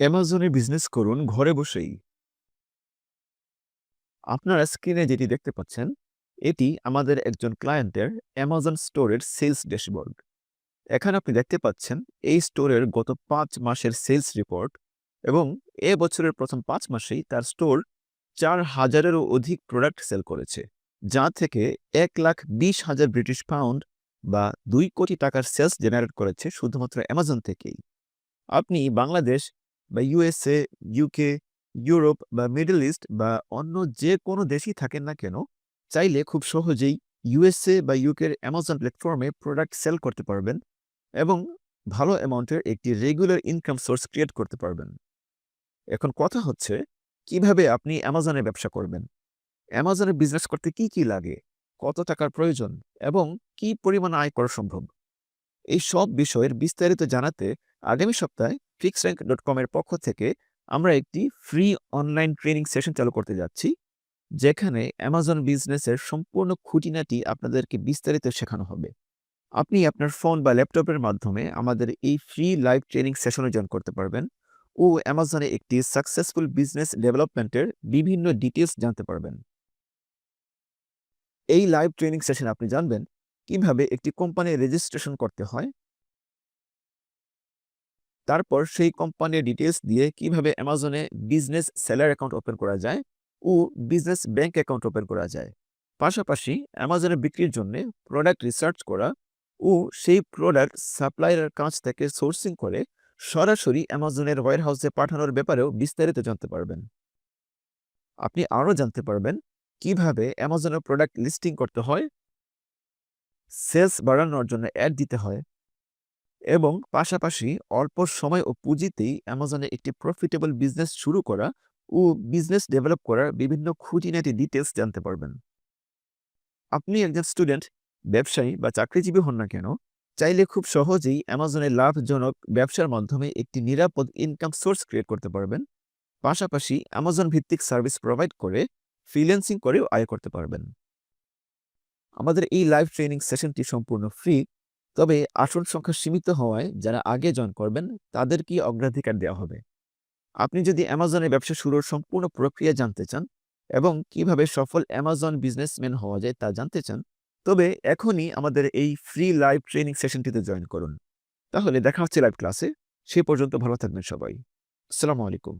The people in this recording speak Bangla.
অ্যামাজনে বিজনেস করুন ঘরে বসেই। আপনারা স্ক্রিনে যেটি দেখতে পাচ্ছেন, এটি আমাদের একজন ক্লায়েন্টের অ্যামাজন স্টোরের সেলস ড্যাশবোর্ড। এখানে আপনি দেখতে পাচ্ছেন এই স্টোরের গত পাঁচ মাসের সেলস রিপোর্ট এবং এ বছরের প্রথম পাঁচ মাসেই তার স্টোর চার হাজারেরও অধিক প্রোডাক্ট সেল করেছে। যা থেকে ১,২০,০০০ ব্রিটিশ পাউন্ড বা দুই কোটি টাকার সেলস জেনারেট করেছে শুধুমাত্র অ্যামাজন থেকেই। আপনি বাংলাদেশ বা ইউএসএ, ইউকে, ইউরোপ বা মিডল ইস্ট বা অন্য যে কোনো দেশেই থাকেন না কেন, চাইলে খুব সহজেই ইউএসএ বা ইউকের অ্যামাজন প্ল্যাটফর্মে প্রোডাক্ট সেল করতে পারবেন এবং ভালো অ্যামাউন্টের একটি রেগুলার ইনকাম সোর্স ক্রিয়েট করতে পারবেন। এখন কথা হচ্ছে, কীভাবে আপনি অ্যামাজনে ব্যবসা করবেন? অ্যামাজনে বিজনেস করতে কি, কি লাগে? কত টাকার প্রয়োজন? এবং কি পরিমাণ আয় করা সম্ভব? এই সব বিষয়ের বিস্তারিত জানাতে আগামী সপ্তাহে fixrank.com এর পক্ষ থেকে আমরা একটি ফ্রি অনলাইন ট্রেনিং সেশন চালু করতে যাচ্ছি, যেখানে অ্যামাজন বিজনেসের সম্পূর্ণ খুঁটিনাটি আপনাদেরকে বিস্তারিত শেখানো হবে। আপনি আপনার ফোন বা ল্যাপটপের মাধ্যমে আমাদের এই ফ্রি লাইভ ট্রেনিং সেশনে জয়েন করতে পারবেন ও অ্যামাজনে একটি সাকসেসফুল বিজনেস ডেভেলপমেন্টের বিভিন্ন ডিটেলস জানতে পারবেন। এই লাইভ ট্রেনিং সেশনে আপনি জানবেন কীভাবে একটি কোম্পানির রেজিস্ট্রেশন করতে হয় তারপর সেই কোম্পানির ডিটেলস দিয়ে কীভাবে অ্যামাজনে বিজনেস সেলার অ্যাকাউন্ট ওপেন করা যায় ও বিজনেস ব্যাংক অ্যাকাউন্ট ওপেন করা যায়। পাশাপাশি অ্যামাজনে বিক্রির জন্যে প্রোডাক্ট রিসার্চ করা ও সেই প্রোডাক্ট সাপ্লায়ারের কাছ থেকে সোর্সিং করে সরাসরি অ্যামাজনের ওয়ার ওয়্যারহাউসে পাঠানোর ব্যাপারেও বিস্তারিত জানতে পারবেন। আপনি আরও জানতে পারবেন কীভাবে অ্যামাজনের প্রোডাক্ট লিস্টিং করতে হয়, সেলস বাড়ানোর জন্য অ্যাড দিতে হয় এবং পাশাপাশি অল্প সময় ও পুঁজিতেই অ্যামাজনে একটি প্রফিটেবল বিজনেস শুরু করা ও বিজনেস ডেভেলপ করার বিভিন্ন খুঁটিনাটি ডিটেইলস জানতে পারবেন। আপনি একজন স্টুডেন্ট, ব্যবসায়ী বা চাকরিজীবী হন না কেন, চাইলে খুব সহজেই অ্যামাজনে লাভজনক ব্যবসার মাধ্যমে একটি নিরাপদ ইনকাম সোর্স ক্রিয়েট করতে পারবেন। পাশাপাশি অ্যামাজন ভিত্তিক সার্ভিস প্রোভাইড করে ফ্রিল্যান্সিং করেও আয় করতে পারবেন। আমাদের এই লাইভ ট্রেনিং সেশনটি সম্পূর্ণ ফ্রি, তবে আসন সংখ্যা সীমিত হওয়ায় যারা আগে জয়েন করবেন তাদেরকেই অগ্রাধিকার দেওয়া হবে। আপনি যদি অ্যামাজনে ব্যবসা শুরুর সম্পূর্ণ প্রক্রিয়া জানতে চান এবং কীভাবে সফল অ্যামাজন বিজনেসম্যান হওয়া যায় তা জানতে চান, তবে এখনই আমাদের এই ফ্রি লাইভ ট্রেনিং সেশনটিতে জয়েন করুন। তাহলে দেখা হচ্ছে লাইভ ক্লাসে। সে পর্যন্ত ভালো থাকবেন সবাই। আসসালামু আলাইকুম।